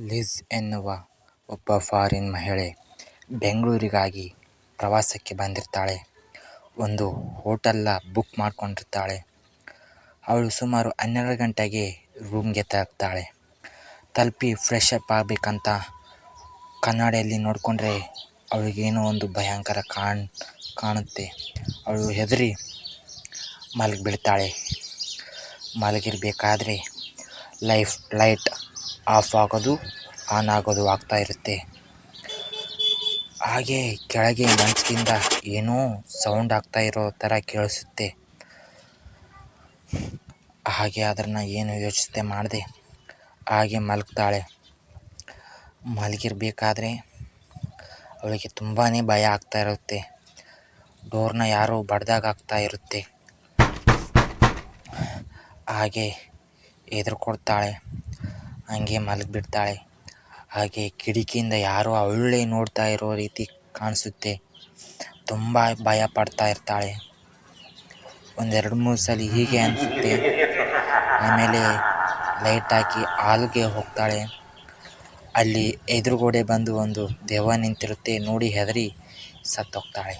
Liz ಎನ್ನುವ ಒಬ್ಬ foreign ಮಹಿಳೆ ಬೆಂಗಳೂರಿಗಾಗಿ ಪ್ರವಾಸಕ್ಕೆ ಬಂದಿರ್ತಾಳೆ. ಒಂದು ಹೋಟೆಲ್ನ ಬುಕ್ ಮಾಡ್ಕೊಂಡಿರ್ತಾಳೆ. ಅವಳು ಸುಮಾರು ಹನ್ನೆರಡು ಗಂಟೆಗೆ ರೂಮ್ಗೆ ತಲುಪ್ತಾಳೆ ತಲುಪಿ ಫ್ರೆಶ್ ಅಪ್ ಆಗಬೇಕಂತ ಕನ್ನಡಿಯಲ್ಲಿ ನೋಡಿಕೊಂಡ್ರೆ ಅವಳಿಗೇನೋ ಒಂದು ಭಯಂಕರ ಕಾಣ್, ಕಾಣುತ್ತೆ. ಅವಳು ಹೆದರಿ ಮಲಗಿಬಿಡ್ತಾಳೆ. ಮಲಗಿರಬೇಕಾದ್ರೆ ಲೈಫ್, ಲೈಟ್ ಆಫ್ ಆಗೋದು ಆನ್ ಆಗೋದು ಆಗ್ತಾ ಇರುತ್ತೆ. ಹಾಗೆ ಕೆಳಗೆ ಮಂಚದಿಂದ ಏನೋ ಸೌಂಡ್ ಆಗ್ತಾ ಇರೋ ಥರ ಕೇಳಿಸುತ್ತೆ. ಹಾಗೆ ಅದನ್ನು ಏನು ಯೋಚಿಸುತ್ತೆ ಮಾಡಿದೆ. ಹಾಗೆ ಮಲಗ್ತಾಳೆ. ಮಲಗಿರ್ಬೇಕಾದ್ರೆ ಅವಳಿಗೆ ತುಂಬಾ ಭಯ ಆಗ್ತಾ ಇರುತ್ತೆ. ಡೋರ್ನ ಯಾರು ಬಡ್ದಾಗ ಆಗ್ತಾ ಇರುತ್ತೆ. ಹಾಗೆ ಹೆದ್ರುಕೊಳ್ತಾಳೆ ಹಂಗೆ ಮಲಗಿಬಿಡ್ತಾಳೆ ಹಾಗೆ ಕಿಟಕಿಯಿಂದ ಯಾರೋ ಅವಳೇ ನೋಡ್ತಾ ಇರೋ ರೀತಿ ಕಾಣಿಸುತ್ತೆ. ತುಂಬ ಭಯ ಪಡ್ತಾ ಇರ್ತಾಳೆ. ಒಂದೆರಡು ಮೂರು ಸಲ ಹೀಗೆ ಅನಿಸುತ್ತೆ. ಆಮೇಲೆ ಲೈಟ್ ಹಾಕಿ ಹಾಲ್ಗೆ ಹೋಗ್ತಾಳೆ. ಅಲ್ಲಿ ಎದುರುಗಡೆ ಬಂದು ಒಂದು ದೆವ್ವ ನಿಂತಿರುತ್ತೆ. ನೋಡಿ ಹೆದರಿ ಸತ್ತೋಗ್ತಾಳೆ.